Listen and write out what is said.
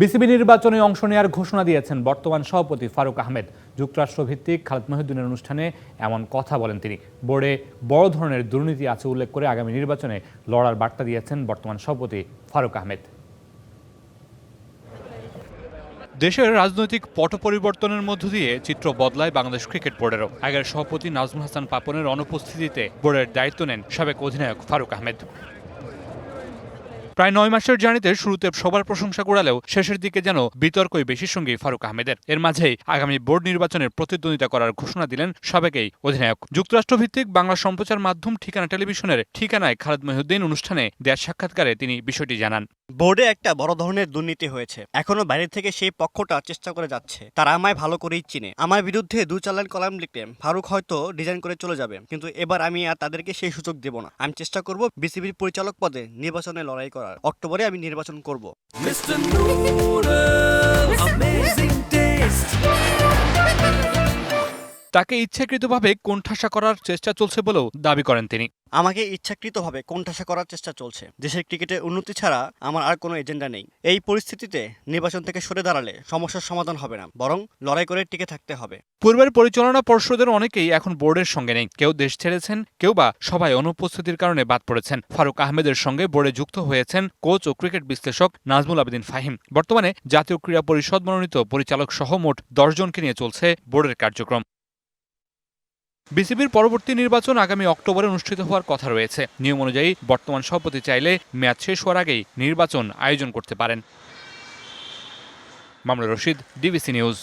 BCB নির্বাচনে অংশ নেওয়ার ঘোষণা দিয়েছেন বর্তমান সভাপতি ফারুক আহমেদ। যুক্তরাষ্ট্রভিত্তিক খালেদ মহিউদ্দিনের অনুষ্ঠানে এমন কথা বলেন তিনি। বোর্ডে বড় ধরনের দুর্নীতি আছে উল্লেখ করে আগামী নির্বাচনে লড়ার বার্তা দিয়েছেন বর্তমান সভাপতি ফারুক আহমেদ। দেশের রাজনৈতিক পট পরিবর্তনের মধ্য দিয়ে চিত্র বদলায় বাংলাদেশ ক্রিকেট বোর্ডেরও। আগের সভাপতি নাজমুল হাসান পাপনের অনুপস্থিতিতে বোর্ডের দায়িত্ব নেন সাবেক অধিনায়ক ফারুক আহমেদ। প্রায় নয় মাসের জার্নিতে শুরুতে সবার প্রশংসা কুড়ালেও শেষের দিকে যেন বিতর্কই বেশি সঙ্গী ফারুক আহমেদের। এর মাঝেই আগামী বোর্ড নির্বাচনের প্রতিদ্বন্দ্বিতা করার ঘোষণা দিলেন সাবেকেই অধিনায়ক। যুক্তরাষ্ট্রভিত্তিক বাংলা সম্প্রচার মাধ্যম ঠিকানা টেলিভিশনের ঠিকানায় খালেদ মহিউদ্দিন অনুষ্ঠানে দেয়ার সাক্ষাৎকারে তিনি বিষয়টি জানান। বোর্ডে একটা বড় ধরনের দুর্নীতি হয়েছে। এখনও বাইরে থেকে সেই পক্ষটা চেষ্টা করে যাচ্ছে। তারা আমায় ভালো করেই চিনে। আমার বিরুদ্ধে দু চালান কলাম লিখলে ফারুক হয়তো ডিজাইন করে চলে যাবে, কিন্তু এবার আমি আর তাদেরকে সেই সুযোগ দেব না। আমি চেষ্টা করব বিসিবির পরিচালক পদে নির্বাচনে লড়াই করার। অক্টোবরে আমি নির্বাচন করব। তাকে ইচ্ছাকৃতভাবে কোণঠাসা করার চেষ্টা চলছে বলেও দাবি করেন তিনি। আমাকে ইচ্ছাকৃতভাবে কোণঠাসা করার চেষ্টা চলছে। দেশের ক্রিকেটের উন্নতি ছাড়া আমার আর কোনো এজেন্ডা নেই। এই পরিস্থিতিতে নির্বাচন থেকে সরে দাঁড়ালে সমস্যার সমাধান হবে না বরং লড়াই করে টিকে থাকতে হবে। পূর্বের পরিচালনা পর্ষদের অনেকেই এখন বোর্ডের সঙ্গে নেই। কেউ দেশ ছেড়েছেন কেউ বা সবাই অনুপস্থিতির কারণে বাদ পড়েছেন। ফারুক আহমেদের সঙ্গে বোর্ডে যুক্ত হয়েছেন কোচ ও ক্রিকেট বিশ্লেষক নাজমুল আবেদিন ফাহিম। বর্তমানে জাতীয় ক্রীড়া পরিষদ মনোনীত পরিচালক সহ মোট দশজনকে নিয়ে চলছে বোর্ডের কার্যক্রম। বিসিবির পরবর্তী নির্বাচন আগামী অক্টোবরে অনুষ্ঠিত হওয়ার কথা রয়েছে। নিয়ম অনুযায়ী বর্তমান সভাপতি চাইলে মেয়াদ শেষ হওয়ার আগেই নির্বাচন আয়োজন করতে পারেন। মামলা রশিদ, ডিবিসি নিউজ।